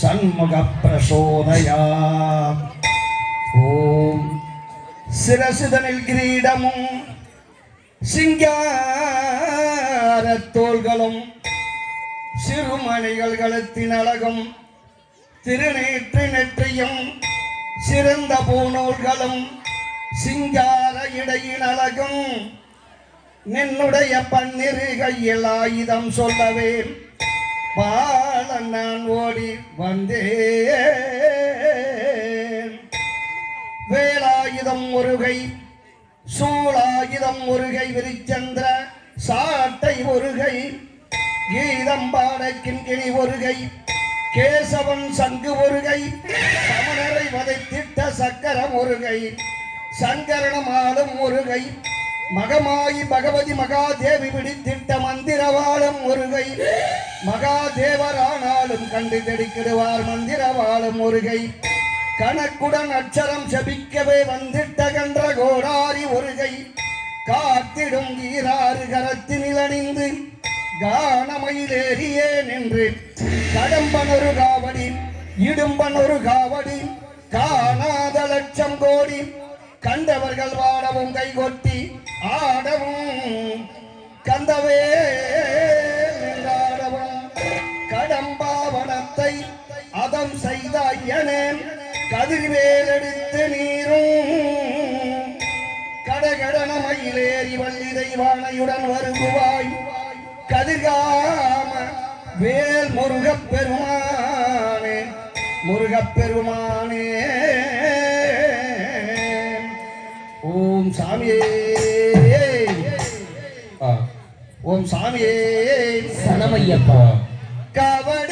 சண்முக பிரசோதயா ஓம் சிரசுதனில் கிரீடமும் சிங்காரத் தோள்களும் சிறுமணிகள் களத்தின் அழகும் திருநேற்று நெற்றியும் சிறந்த பூநூல்களும் சிங்கார இடையின் அழகும் நின்னுடைய பன்னிரு கையில் ஆயுதம் சொல்லவே. பாலன் வந்தேன். வேலாயுதம் ஒருகை சூளாயுதம் ஒருகை விரிச்சந்திர சாட்டை ஒருகை கீதம் பாடக்கின்கிணி ஒருகை கேசவன் சங்கு ஒருகை சமணரை வதைத்திட்ட சக்கரம் ஒருகை சங்கரணம் ஆளும் ஒருகை மகமாயி பகவதி மகாதேவி விடித்திட்ட மந்திரவாளம் ஒருகை மகாதேவரானாலும் கண்டு தெடிக்கிடுவார் மந்திரவாளம் ஒருகை கணக்குடன் அச்சரம் செபிக்கவே வந்திட்ட கன்ற கோடாரி ஒருகை காத்திடும் ஈராறு கரத்தினில் கானமயிலேறியே நின்று. கடம்பனொரு காவடி இடும்பனொரு காவடி காணாத லட்சம் கோடி. கண்டவர்கள் வாடவும் கைகொட்டி ஆடவும் கந்தவே. கடம்பாவனத்தை அதம் செய்த ஐயனேன் கதிர்வேல் எடுத்து நீரும். கடகடன மயிலேறி வள்ளி தெய்வானையுடன் வருகுவாய். கதிர்காம வேல் முருகப் பெருமானே முருகப் பெருமானே. ஓம் சாமியே. ஓம் சாமியே. சனமையப்பா கபடியாம்